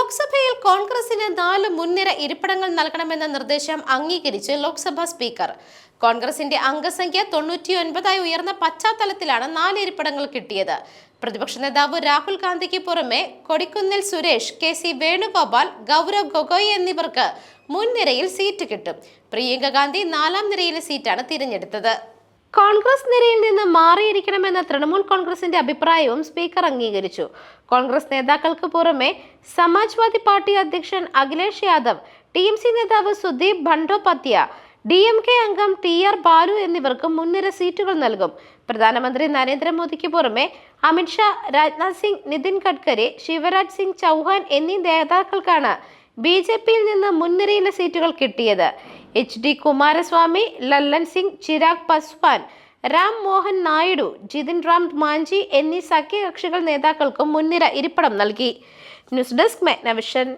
ലോക്സഭയിൽ കോൺഗ്രസിന് നാല് മുൻനിര ഇരിപ്പിടങ്ങൾ നൽകണമെന്ന നിർദ്ദേശം അംഗീകരിച്ച് ലോക്സഭാ സ്പീക്കർ. കോൺഗ്രസിന്റെ അംഗസംഖ്യ തൊണ്ണൂറ്റിയൊൻപതായി ഉയർന്ന പശ്ചാത്തലത്തിലാണ് നാല് ഇരിപ്പിടങ്ങൾ കിട്ടിയത്. പ്രതിപക്ഷ നേതാവ് രാഹുൽ ഗാന്ധിക്ക് പുറമെ കൊടിക്കുന്നിൽ സുരേഷ് കെ സി വേണുഗോപാൽ ഗൗരവ് ഗൊഗോയ് എന്നിവർക്ക് മുൻനിരയിൽ സീറ്റ് കിട്ടും. പ്രിയങ്ക ഗാന്ധി നാലാം നിരയിലെ സീറ്റാണ് തിരഞ്ഞെടുത്തത്. കോൺഗ്രസ് നിരയിൽ നിന്ന് മാറിയിരിക്കണമെന്ന തൃണമൂൽ കോൺഗ്രസിന്റെ അഭിപ്രായവും സ്പീക്കർ അംഗീകരിച്ചു. കോൺഗ്രസ് നേതാക്കൾക്ക് പുറമെ സമാജ്വാദി പാർട്ടി അധ്യക്ഷൻ Akhilesh Yadav T M C നേതാവ് Sudip Bandyopadhyay D M K അംഗം ടി ആർ ബാലു എന്നിവർക്ക് മുൻനിര സീറ്റുകൾ നൽകും. പ്രധാനമന്ത്രി നരേന്ദ്രമോദിക്ക് പുറമെ അമിത്ഷാ രാജ്നാഥ് സിംഗ് നിതിൻ ഗഡ്കരി ശിവരാജ് സിംഗ് ചൗഹാൻ എന്നീ നേതാക്കൾക്കാണ് ബി ജെ പിയിൽ നിന്ന് മുൻനിരയിലെ സീറ്റുകൾ കിട്ടിയത്. എച്ച് ഡി കുമാരസ്വാമി ലല്ലൻ സിംഗ് ചിരാഗ് പസ്വാൻ രാം മോഹൻ നായിഡു ജിതിൻ റാം മാഞ്ചി എന്നീ സഖ്യകക്ഷികൾ നേതാക്കൾക്കും മുൻനിര ഇരിപ്പിടം നൽകി. News desk Megnavision.